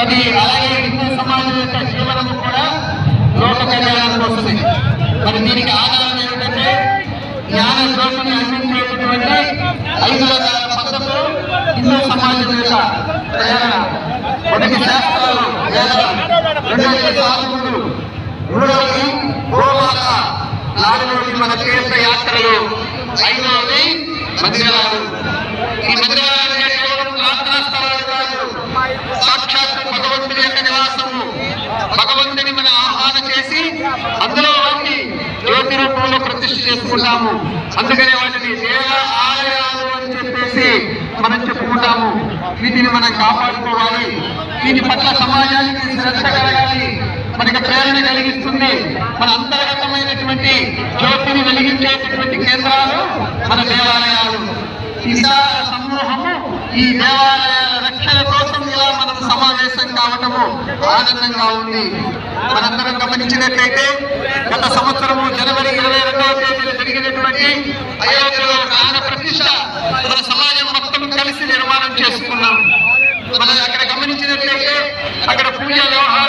మరి అలాగే హిందూ సమాజం యొక్క జీవనము కూడా లోక కళ్యాణానికి వస్తుంది. మరి దీనికి ఆధారం ఏమిటంటే జ్ఞాన జ్యోతిని అందించేటటువంటి ఐదు రకాల పద్ధతులు హిందూ సమాజం యొక్క ప్రేరణ మొదటి శాస్త్రాలు రెండవది మూడవది గోమాత. నాలుగవది మన తీర్థ యాత్రలు ఐదవది మందిరాలు. ఈ మందిరాలు భగవంతుని మనం ఆహ్వాన చేసి అందులో వాటిని జ్యోతి రూపంలో ప్రతిష్ఠ చేసుకుంటాము. అందుకనే వాటిని దేవ ఆలయాలు అని చెప్పేసి మనం చెప్పుకుంటాము. వీటిని మనం కాపాడుకోవాలి. వీటి పట్ల సమాజానికి శ్రద్ధ కలగాలి. మనకి ప్రేరణ కలిగిస్తుంది. మన అంతర్గతమైనటువంటి జ్యోతిని వెలిగించేటటువంటి కేంద్రాలు మన దేవాలయాలు. ఈ సమూహము ఈ దేవాలయాల రక్షణ కోసం ఇలా మనం సమావేశం కావటము ఆనందంగా ఉంది. మనందరం గమనించినట్లయితే గత సంవత్సరము జనవరి ఇరవై రెండవ తేదీన జరిగినటువంటి అయోధ్యలో ప్రాణ ప్రతిష్ట మన సమాజం మొత్తం కలిసి నిర్మాణం చేసుకున్నాం. మనం అక్కడ గమనించినట్లయితే అక్కడ పూజ వ్యవహారం